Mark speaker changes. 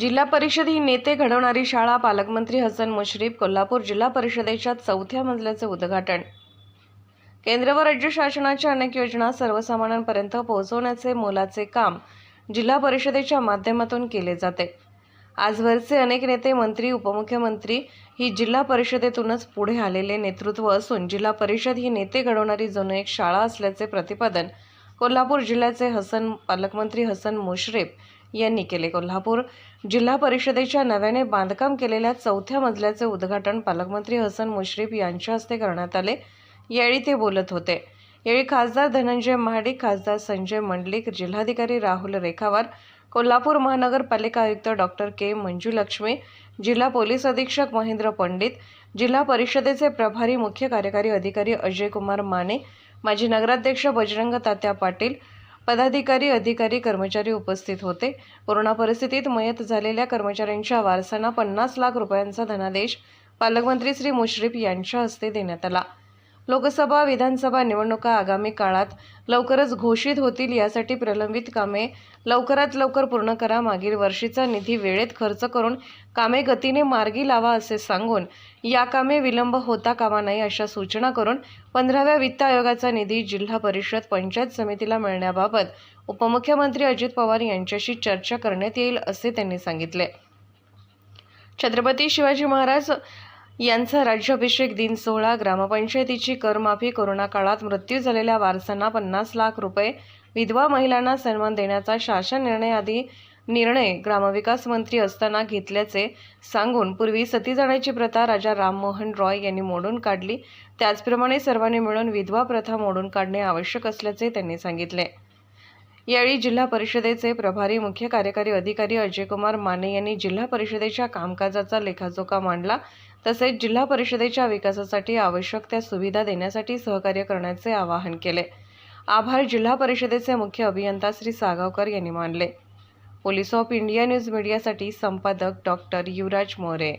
Speaker 1: जिल्हा परिषद ही नेते घडवणारी शाळा पालकमंत्री हसन मुश्रीफ कोल्हापूर जिल्हा परिषदेच्या चौथ्या मजल्याचे उद्घाटन. केंद्र व राज्य शासनाच्या अनेक योजना सर्वसामान्यांपर्यंत पोहोचवण्याचे मोलाचे काम जिल्हा परिषदेच्या माध्यमातून केले जाते. आजवरचे अनेक नेते मंत्री उपमुख्यमंत्री ही जिल्हा परिषदेतूनच पुढे आलेले नेतृत्व असून जिल्हा परिषद ही नेते घडवणारी जणू एक शाळा असल्याचे प्रतिपादन कोल्हापूर जिल्ह्याचे हसन पालकमंत्री हसन मुश्रीफ यांनी केले. कोल्हापूर जिल्हा परिषदेच्या नव्याने बांधकाम केलेल्या चौथ्या मजल्याचे उद्घाटन पालकमंत्री हसन मुश्रीफ यांच्या हस्ते करण्यात आले. यावेळी ते बोलत होते. यावेळी खासदार धनंजय महाडिक खासदार संजय मंडलिक जिल्हाधिकारी राहुल रेखावार कोल्हापूर महानगरपालिका आयुक्त डॉक्टर के मंजुलक्ष्मी जिल्हा पोलीस अधीक्षक महेंद्र पंडित जिल्हा परिषदेचे प्रभारी मुख्य कार्यकारी अधिकारी अजय कुमार माने माजी नगराध्यक्ष बजरंग तात्या पाटील पदाधिकारी अधिकारी कर्मचारी उपस्थित होते. कोरोना परिस्थितीत मयत झालेल्या कर्मचाऱ्यांच्या वारसांना पन्नास लाख रुपयांचा धनादेश पालकमंत्री श्री मुश्रीफ यांच्या हस्ते देण्यात आला. लोकसभा विधानसभा निवडणुका आगामी काळात लवकरच घोषित होतील यासाठी प्रलंबित कामे लवकरात लवकर पूर्ण करा. मागील वर्षीचा निधी वेळेत खर्च करून कामे गतीने मार्गी लावा असे सांगून या कामे विलंब होता कामा नाही अशा सूचना करून पंधराव्या वित्त आयोगाचा निधी जिल्हा परिषद पंचायत समितीला मिळण्याबाबत उपमुख्यमंत्री अजित पवार यांच्याशी चर्चा करण्यात येईल असे त्यांनी सांगितले. छत्रपती शिवाजी महाराज यांचा राज्याभिषेक दिन सोहळा ग्रामपंचायतीची करमाफी कोरोना काळात मृत्यू झालेल्या वारसांना पन्नास लाख रुपये विधवा महिलांना सन्मान देण्याचा शासन निर्णय आदी निर्णय ग्रामविकास मंत्री असताना घेतल्याचे सांगून पूर्वी सती जाण्याची प्रथा राजा राममोहन रॉय यांनी मोडून काढली. त्याचप्रमाणे सर्वांनी मिळून विधवा प्रथा मोडून काढणे आवश्यक असल्याचे त्यांनी सांगितले. यावेळी जिल्हा परिषदेचे प्रभारी मुख्य कार्यकारी अधिकारी अजयकुमार माने यांनी जिल्हा परिषदेच्या कामकाजाचा लेखाजोखा मांडला. तसेच जिल्हा परिषदेच्या विकासासाठी आवश्यक त्या सुविधा देण्यासाठी सहकार्य करण्याचे आवाहन केले. आभार जिल्हा परिषदेचे मुख्य अभियंता श्री सागावकर यांनी मानले. पोलीस ऑफ इंडिया न्यूज मीडियासाठी संपादक डॉक्टर युवराज मोरे.